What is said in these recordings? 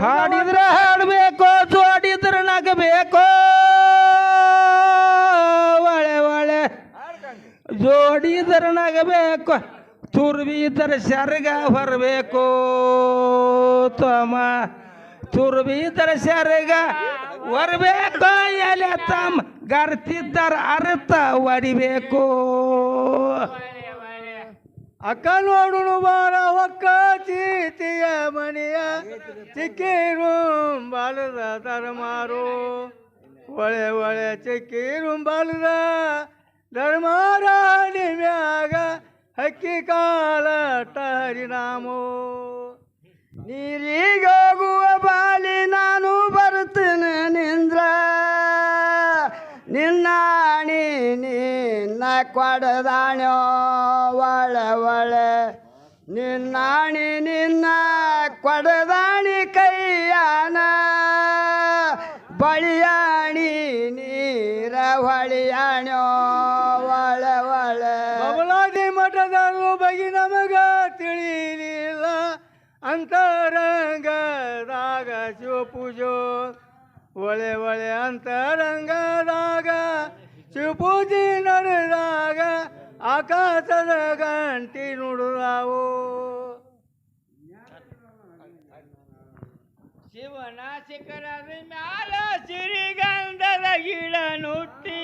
ಹಾಡಿದ್ರ ಹಾಡಬೇಕು ಜೋಡಿದ್ರ ನಗಬೇಕು. ಒಳೆ ಒಳೆ. ಜೋಡಿದ್ರ ನಗಬೇಕು ತುರ್ಬಿದ್ರ ಸರ್ಗ ಹೊರಬೇಕು ತಮ್ಮ ತುರ್ಬಿದ್ರ ಸರ್ಗ ಹೊರಬೇಕು ಎಲೆ ತಮ್ಮ, ಗರ್ತಿದ್ದರ ಅರ್ಥ ಹೊಡಿಬೇಕು. ಅಕ್ಕ ನೋಡುನು ಬಾರ ಒಕ್ಕ ಚೀತಿಯ ಮನೆಯ ಚಿಕ್ಕಿರು ಬಾಲದ ಧರ್ಮಾರು. ಒಳೆ ಒಳೆ ಚಿಕ್ಕಿರು ಬಾಲದ ಧರ್ಮಾರ ನಿಮ್ಯಾಗ ಹಕ್ಕಿ ಕಾಲ ಹರಿನಾಮೋ. ನೀರಿಗೋಗುವ ಬಾಲಿ ನಾನು ಬರುತ್ತೇನೆ ನಿಂದ್ರ ನಿನ್ನಾಣಿ ನಿನ್ನ ಕೊಡದಾಣ್ಯೋ ಒಳ ಒಳೆ ನಿನ್ನಾಣಿ ನಿನ್ನ ಕೊಡದಾಣಿ ಕೈಯಾನ, ಬಳಿಯಾಣಿ ನೀರ ಹೊಳಿಯಾಣ್ಯೋ ಒಳ ಒಳೆ ಬಬಲಾದಿ ಮಠದಲ್ಲೂ ಬಗಿ ನಮಗ ತಿಳಿಲಿಲ್ಲ, ಅಂತರಂಗದಾಗ ಶಿವಪೂಜೋ. ಒಳೆ ಒಳೆ ಅಂತರಂಗದಾಗ ಶಿವಪೂಜೆ ನಡೆದಾಗ ಆಕಾಶದ ಗಂಟಿ ನುಡಿದಾವು ಶಿವನ ಶಿಖರದ ಮ್ಯಾಲ ಸಿರಿಗಂಧದ ಗಿಡ ನುಟ್ಟಿ,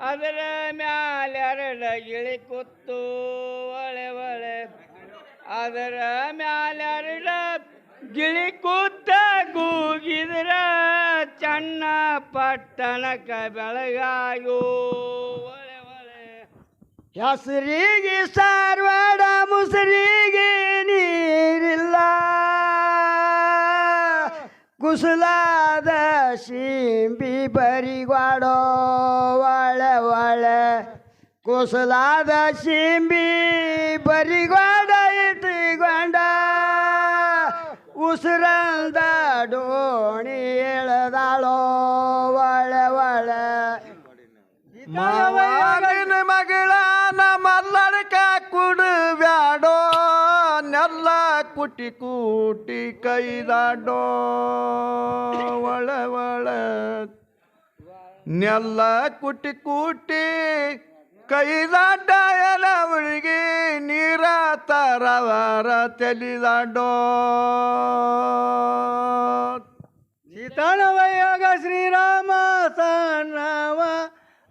ಅದರ ಮ್ಯಾಲ ಎರಡ ಗಿಳಿ ಕೊತ್ತು, ಒಳೆ ಒಳೆ. ಅದರ ಮ್ಯಾಲ ಎರಡ ಗಿಳಿ ಕೂತ ಕೂಗಿದ್ರ ಚನ್ನ ಪಟ್ಟಣಕ ಬೆಳಗಾಯೋ. ಒಳೆ ಒಳೆ ಹೆಸರಿಗೆ ಸಾರವಾಡ, ಮುಸರಿಗೆ ನೀರಿಲ್ಲ. ಕುಸಲಾದ ಶಿಂಬಿ ಬರಿಗಾಡೋ ಒಳೆ ಒಳೆ. ಕುಸಲಾದ ಶಿಂಬಿ ಬರಿಗಾಡ ಇಟ್ಟುಕೊಂಡ ಉಸಿರಂದ ಡೋಣಿ ಎಳೆದಾಳೋ ಒಳೆ ಒಳೆ ಮಾವನ ಮಗಳ ಮಲ್ಲಡ್ಕ ಕುಡು ಬ್ಯಾಡೋ ನೆಲ್ಲ ಕುಟಿ ಕೂಟಿ ಕೈದಾಡೋ ಒಳ ಒಳ ನೆಲ್ಲ ಕುಟಿ ಕೂಟಿ ಕೈದಾಡ ಎಲವಳಿಗೆ ನೀರ ತರವರ ತೆಲಿದಾಡೋ. ಸೀತಾಳವಯ್ಯಾಗ ಶ್ರೀರಾಮ ಸಣ್ಣವ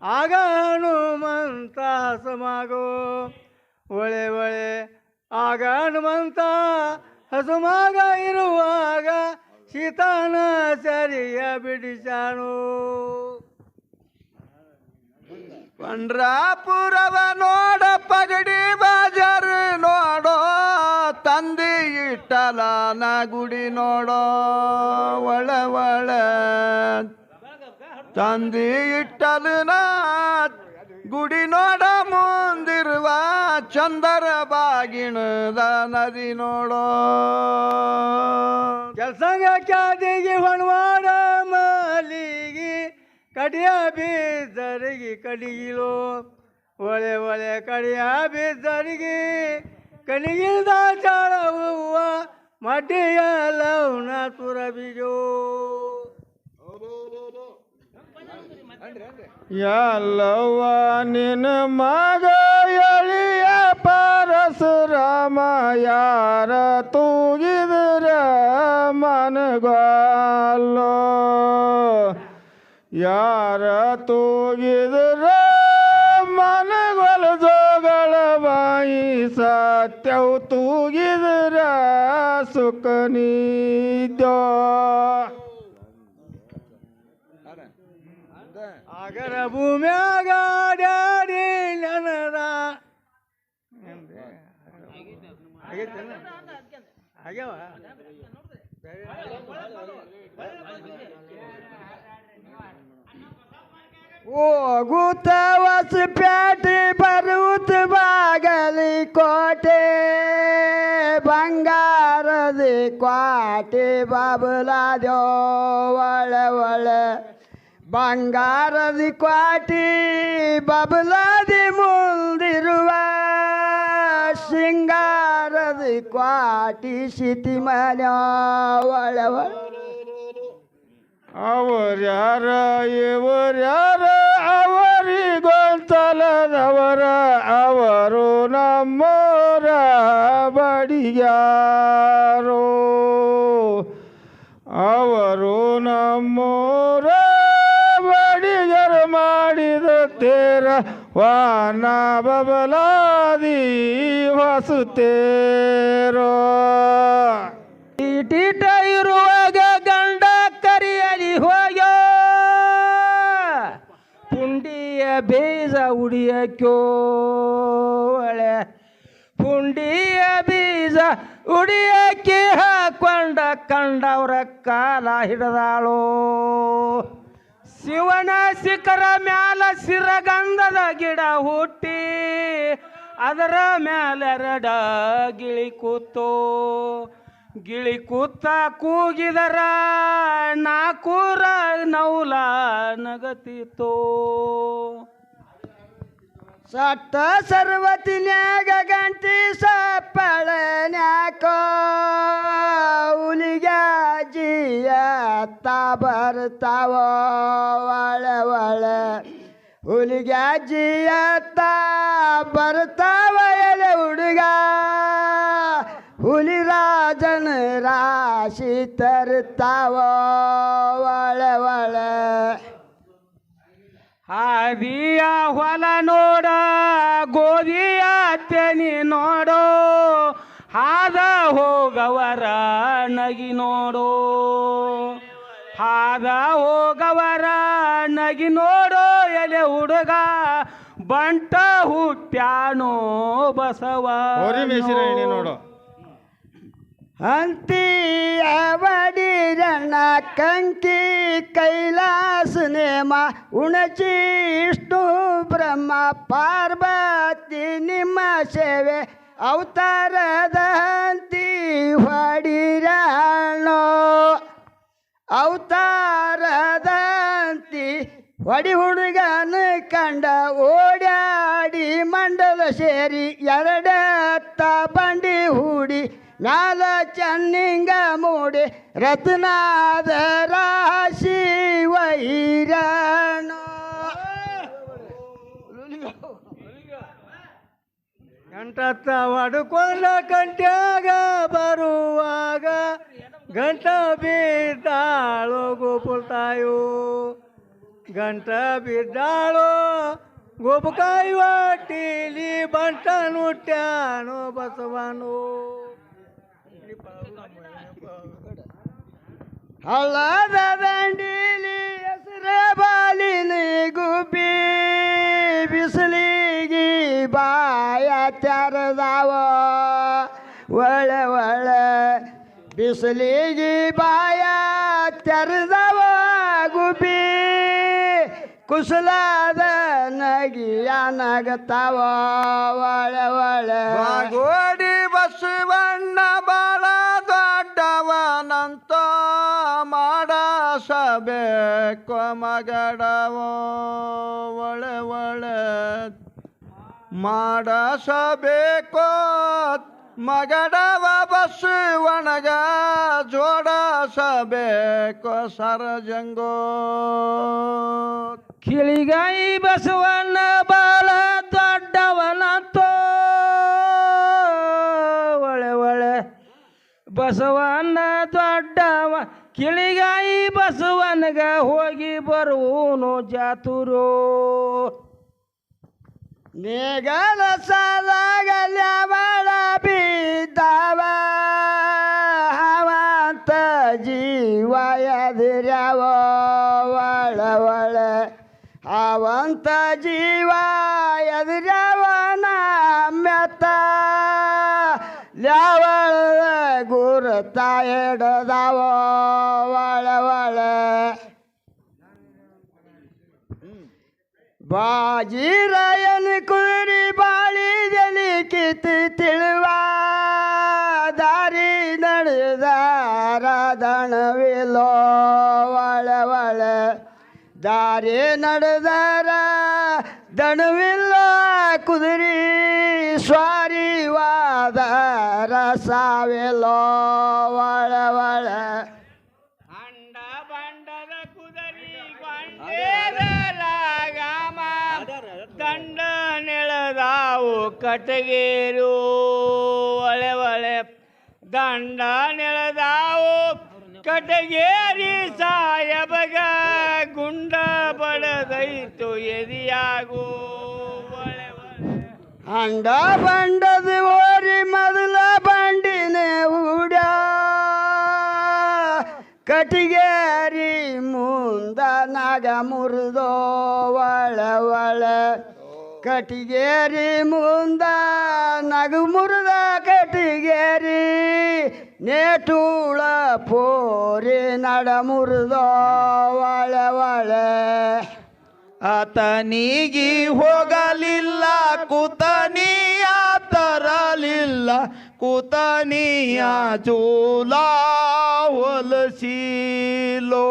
ಆಗ ಹನುಮಂತ ಹಸುಮಾಗೋ. ಒಳೆ ಒಳೆ ಆಗ ಹನುಮಂತ ಹಸುಮಾಗ ಇರುವಾಗ ಸೀತಾನ ಸರಿಯ ಬಿಡಿಸಾನು. ಪಂಡ್ರಾಪುರವ ನೋಡ ಪಗಡಿ ಬಾಜಾರ್ ನೋಡೋ ತಂದಿ ಇಟ್ಟಲಾನ ಗುಡಿ ನೋಡೋ ಒಳ ಒಳ ತಂದಿ ಇಟ್ಟಲನ ಗುಡಿ ನೋಡ ಮುಂದಿರುವ ಚಂದರ ಬಾಗಿಣದ ನದಿ ನೋಡೋ ಕೆಲಸಂಗ ಕ್ಯಾದಿಗೆ ಹೊಣವಾಡ ಮಲಿಗಿ ಕಡಿಯ ಬೀದರಿಗೆ ಕಡಿಗಿಲು ಒಳೆ ಒಳೆ ಕಡಿಯ ಬೀದರಿಗೆ ಕಣಿಗಿಲ್ದ ಚಾಳ ಹೂವ ಮಡ್ಡಿಯ ಲವ್ನ ತುರ ಬೀಜೋ ಎಲ್ಲವ್ವ, ನಿನ್ನ ಮಗ ಎಳಿಯ ಪರಶುರಾಮ, ಯಾರ ತೂಗಿದ್ರ ಮನಗಾಲೋ ಯಾರ ತೂಗಿದ್ರ ಮನಗೊಲ ಜೋಗಳ ಬಾಯಿ ಸತ್ಯವು ತೂಗಿದ್ರ ಸುಖ ನೀದ್ಯೋ ಆಗರ ಭೂಮ್ಯಾಗ ಡ್ಯಾಡಿ ನನದ ಆಗ್ಯಾವ ಹೋಗುತ್ತ ಹೊಸಪೇಟೆ ಬರುತ್ತ ಬಾಗಲಿ ಕೋಟೆ, ಬಂಗಾರದ ಕ್ವಾಟೆ ಬಾಬುಲಾದ್ಯೋ ಒಳ. ಬಂಗಾರದ ಕ್ವಾಟಿ, ಬಬಲಾದಿ ಮುಂದಿರುವ. ಸಿಂಗಾರದ ಕ್ವಾಟಿ, ಸಿಟಿ ಮನೆ ಒಳ ಯಾರ ಅವರ್ಯಾರ ಇವರ್ಯಾರ ಅವರಿಗೊಂತಲದವರ ಅವರು ನಮ್ಮೋರ ಬಡಿಯಾರೋ. ಅವರು ನಮ್ಮೋರ ಬಡಿಗರು ಮಾಡಿದ ತೇರ, ವಾನ ಬಬಲಾದಿ ಹೊಸುತ್ತೇರೋ ಇಟಿಟ ಬೀಜ ಉಡಿಯಕ್ಕೋ ಒಳೆ ಪುಂಡಿಯ ಬೀಜ ಉಡಿಯಕ್ಕೆ ಹಾಕೊಂಡ ಕಂಡವ್ರ ಕಾಲ ಹಿಡದಾಳೋ. ಶಿವನ ಶಿಖರ ಮ್ಯಾಲ ಸಿರಗಂಧದ ಗಿಡ ಹುಟ್ಟಿ, ಅದರ ಮ್ಯಾಲೆರಡ ಗಿಳಿ ಕೂತೋ. ಗಿಳಿ ಕೂತ ಕೂಗಿದರ ನಾಕೂರ ನೌಲ ನಗತಿತೋ ಸಟ್ಟ ಸರ್ವತಿನ್ಯಾಗ ಗಂಟಿ ಸಪ್ಪಳನ್ಯಾಕೋ ಉಲಿಗಾಜಿಯ ತಾ ಬರ್ತಾವ, ಒಳ ಒಳ ಹುಲಿಗಾಜಿಯ ತಾ ಬರ್ತಾವ, ಎಲೆ ಹುಡುಗ ರಾಜನ ರಾಶಿ ತರ್ತಾವ ಒಳ ಒಳ. ಹಾದಿಯ ಹೊಲ ನೋಡ ಗೋಧಿಯ ತೆನಿ ನೋಡೋ, ಹಾದ ಹೋಗವರ ನಗಿ ನೋಡೋ. ಹಾದ ಹೋಗವರ ನಗಿ ನೋಡೋ, ಎಲೆ ಹುಡುಗ ಬಂಟ ಹುಟ್ಟ್ಯಾನೋ ಬಸವ ನೋಡು. ಅಂತಿ ಅವಡಿರಣ್ಣ ಕಂಕಿ ಕೈಲಾಸ ನೇಮ ಉಣಚಿ ವಿಷ್ಣು ಬ್ರಹ್ಮ ಪಾರ್ವತಿ ನಿಮ್ಮ ಸೇವೆ ಅವತಾರದ ಹಂತಿ ಹೊಡಿರಣೋ ಅವತಾರದ ಹಂತಿ ಹೊಡಿ ಹುಡುಗನ ಕಂಡ ಓಡಾಡಿ ಮಂಡಲ ಸೇರಿ ಎರಡತ್ತ ಬಂಡಿ ಹೂಡಿ ಮ್ಯಾಲ ಚನ್ನಿಂಗ ಮೂಡಿ ರತ್ನಾದ ರಾಶಿ ವೈರಣ ಗಂಟತ್ತ ಹೊಡ್ಕೊಂಡ ಕಂಟ್ಯಾಗ ಬರುವಾಗ ಗಂಟ ಬಿದ್ದಾಳು ಗೋಪುಲ್ತಾಯು ಗಂಟ ಬಿದ್ದಾಳು ಗೋಪುಕಾಯಿ ವಾಟಿಲಿ ಬಂಟ ನುಟ್ಯಾನು ಬಸವನು. ಹಳ್ಳದ ದಂಡೀಲಿ ಹೆಸರ ಬಾಲಿನ ಗುಬ್ಬಿ, ಬಿಸಿಲಿಗಿ ಬಾಯ ತೆರೆದಾವ. ಒಳ ಒಳ ಬಿಸಿಲಿಗಿ ಬಾಯ ತೆರೆದಾವ ಗುಬ್ಬಿ ಕುಸಲಾದ ನಗಿಯ ನಗತಾವ. ಒಳ ಒಳ ಗೋಡಿ ಬಸವಣ್ಣ ಬಾಳ ಮಾಡಸಬೇಕು ಮಗಡವೋ, ಒಳೆ ಒಳೆ ಮಾಡಸಬೇಕು. ಮಗಡವ ಬಸವಣಗ ಜೋಡಸಬೇಕು ಸರಜಂಗೋ. ಕಿಳಿಗೈ ಬಸವಣ್ಣ ಬಾಲ ದೊಡ್ಡವನಂತೋ. ಒಳೆ ಒಳೆ ಬಸವಣ್ಣ ದೊಡ್ಡವ ಕಿಳಿಗಾಯಿ ಬಸವನಗ ಹೋಗಿ ಬರುವನು ಜಾತುರೋ. ಮೇಘಲ ಸಾಲಾಗಲ್ಲ ಬಾಳ ಬಿದ್ದಾವ. ಹವಂತ ಜೀವ ಎದುರ್ಯಾವ ಅವಂತ ಜೀವ ಎದುರ್ಯಾವ ಗುರುತ ಹಿಡದಾವ ಒಳ ಒಳ ಬಾಜಿರಾಯನ ಕುರಿ ಬಾಳಿದಲಿ ಕಿತ್ತು ತಿಳುವ. ದಾರಿ ನಡೆದಾರ ದಣವಿಲೋ ಒಳ ಒಳ ದಾರಿ ನಡೆದಾರ ದಣವಿಲ್ಲ ಕುದುರಿ. ಸಾವಿಲೋ ಒಳ ಒಳ ಅಂಡ ಬಂಡದ ಕುದರಿ ಗಾಮ ದಂಡ ನೆಳದಾವು ಕಟಗೇರು. ಒಳೆ ಒಳೆ ದಂಡ ನೆಳೆದಾವು ಕಟಗೇರಿ ಸಾಯಬಗ ಗುಂಡ ಬಡದೈತು ಎದಿಯಾಗು. ಒಳೆ ಒಳೆ ಅಂಡ ಬಂಡದ ಓರಿ ಮೊದಲ ಕಟಿಗೇರಿ ಮುಂದ ನಾಗ ಮುರಿದೋ ಒಳ ಕಟಿಗೇರಿ ಮುಂದ ನಗು ಮುರಿದ ಕಟಿಗೇರಿ ನೇಟೂಳ ಪೋರಿ ನಡ ಮುರಿದೋ ಒಳ ಆತನಿಗಿ ಹೋಗಲಿಲ್ಲ, ಕೂತನಿಯ ತರಲಿಲ್ಲ, ಕೂತನಿಯ ಚೂಲ. ಹೊಲಸಿಲೋ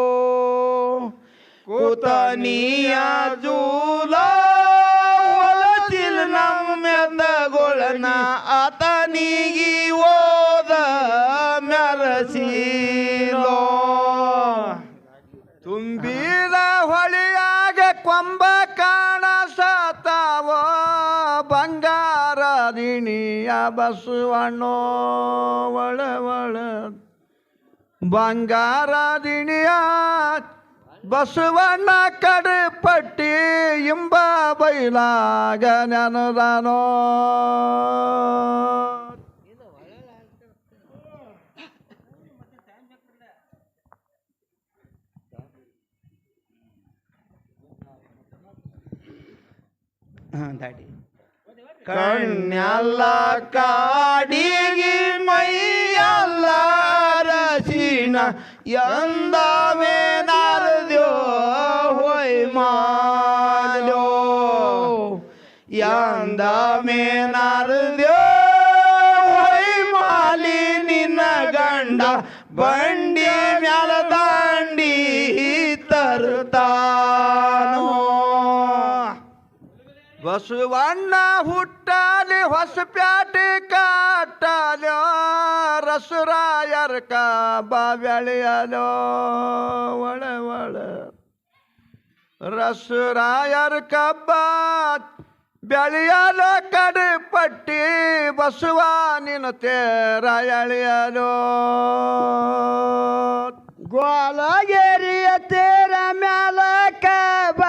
ಕೂತನಿಯ ಚೂಲ ಹೊಲಸಿಲ್ ನಮ್ಮೆದಗೊಳನ ಆತನಿಗಿ ಓದ ಮೆರಸಿಲೋ ತುಂಬಿದ ಹೊಳಿಯಾಗ ಕೊಂಬ ಕಾಣಸತಾವ ಬಂಗಾರ ದಿಣಿಯ ಬಸವಣ್ಣೋ ಒಳ ಒಳ ಬಂಗಾರ ದಿಣಿಯ ಬಸವಣ್ಣ ಕಡುಪಟ್ಟಿ ಇಂಬ ಬೈಲಾಗ ನೆನದಾನೋ ಕಣ್ಣೆಲ್ಲ ಕಾಡಿಗಿ ಮೈಯಲ್ಲ ರಸಿನ ಎಂದ ಮೇನಾರದ್ಯೋ ಹೊಯ್ ಮಾಲ್ಯೋ. ಎಂದ ಮೇನಾರದ್ಯೋ ಹೊಯ್ ಮಾಲಿ ನಿನ್ನ ಗಂಡ, ಬಂಡಿ ಮ್ಯಾಲ ದಾಂಡಿ ಬಸವಣ್ಣ ಹುಟ್ಟಾಲಿ ಹೊಸ ಪ್ಯಾಟಿ ರಸರಾಯರ್ ಬಾ ಬೆಳೆಯಲೋ ಒಳ ಒಳ. ರಸರಾಯರ್ ಕಬ್ಬ ಬೆಳೆಯಲೋ ಕಡುಪಟ್ಟಿ ಬಸವ ನಿನ್ನ ತೇರಳಿಯಲು ಎಳೆಯಲೋ ಗ್ವಾಲಗೇರಿಯ ತೇರ ಮ್ಯಾಲ ಬಾವುದೂರ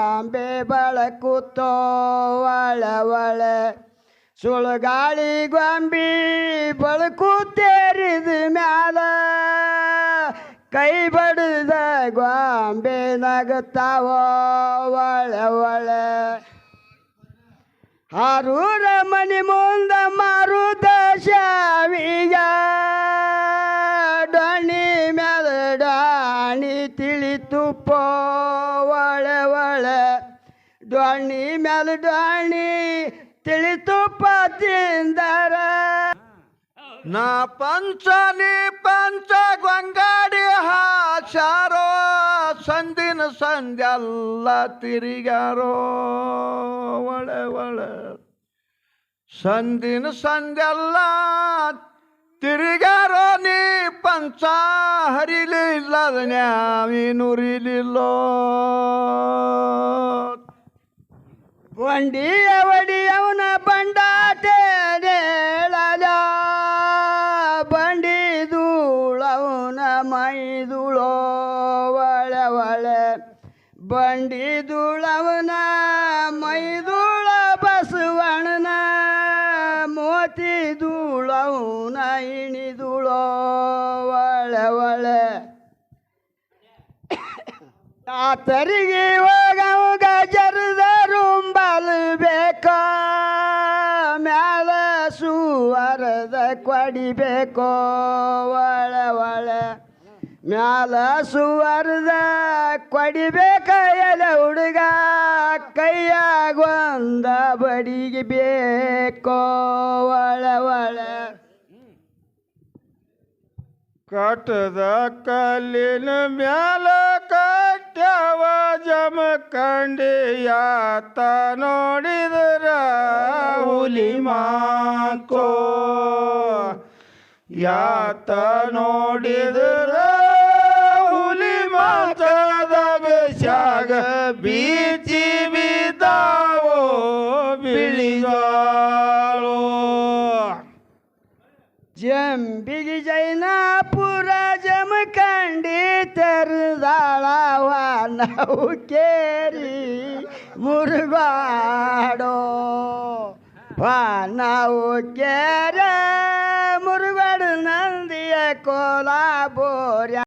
ಗ್ವಾಂಬೆ ಬಳಕುತ್ತೋ ಒಳ ಒಳ ಸುಳುಗಾಳಿ ಗ್ವಾಂಬಿ ಬಳಕುತ್ತೇರಿದ ಮ್ಯಾಲ ಕೈ ಬಡಿದ ಗ್ವಾಂಬೆ ನಗತಾವೋ ಒಳ ಒಳ ಆರೂರ ಮನಿ ಮುಂದ ಮಾರುತ ಡಾಣಿ ಮ್ಯಾಲ ಡಾಣಿ ತಿಳಿತು ತಿಂದರ ನಾ ಪಂಚನಿ ಪಂಚ, ಗಂಗಾಡಿ ಹಾಚಾರೋ ಸಂದಿನ ಸಂಜಲ್ಲ ತಿರುಗಾರೋ ಒಳೆ ಒಳೆ. ಸಂದಿನ ಸಂಜಲ್ಲ ತಿರುಗಾರೋ ನೀ ಪಂಚ ಹರಿಲಿಲ್ಲ ನ್ಯಾವಿ ನುರಿಲಿಲ್ಲೋ ಬಂಡಿಯ ಒಡಿಯವನ ಬಂಡಾಟೆ ನೇಳಲ ಬಂಡಿ ಧೂಳವನ ಮೈದುಳೋ ಒಳ ಬಂಡಿ ಧೂಳವನ ಮೈದುಳ ಬಸವಣ್ಣನ ಮೋತಿ ಧೂಳವನ ಇಣಿದುಳೋ ಒಳ ಒಳ ಆತರಿಗೆ ಹೋಗವು ಗಜರದ ರುಂಬಲ್ ಬೇಕಾ ಮ್ಯಾಲ ಸುವರದ ಕೊಡಿಬೇಕೋ, ಒಳ ಒಳ ಮ್ಯಾಲ ಸುವರ್ದ ಕೊಡಿಬೇಕ ಎಲೆ ಹುಡುಗ ಕೈಯಾಗೊಂದ ಬಡಿಗೆ ಬೇಕೋ, ಒಳ ಒಳ. ಕಟ್ಟದ ಕಲ್ಲಿನ ಮ್ಯಾಲ ಕಟ್ಟ ತ್ಯಾವ ಜಮಖಂಡಿಯಾತ ನೋಡಿದರ ಹುಲಿ ಮಾಕೋ ಯಾತ ನೋಡಿದರ ಹುಲಿ ಮಾತದಾಗ ಶಾಗ ಬೀಚಿ ಬಿದ್ದಾವೋ ಬಿಳಿಗಾಳು ಜಂಬಿಗಿ ಜೈನಾಪುರ ಜಮಖಂಡಿ ತೆರೆದಾಳವ ನಾವು ಕೇರಿ ಮುರುಗಾಡೋ ನಾವು ಕೇರ ಮುರುಗಾಡು ನಂದಿಯ ಕೋಲಾಬೋರ್ಯ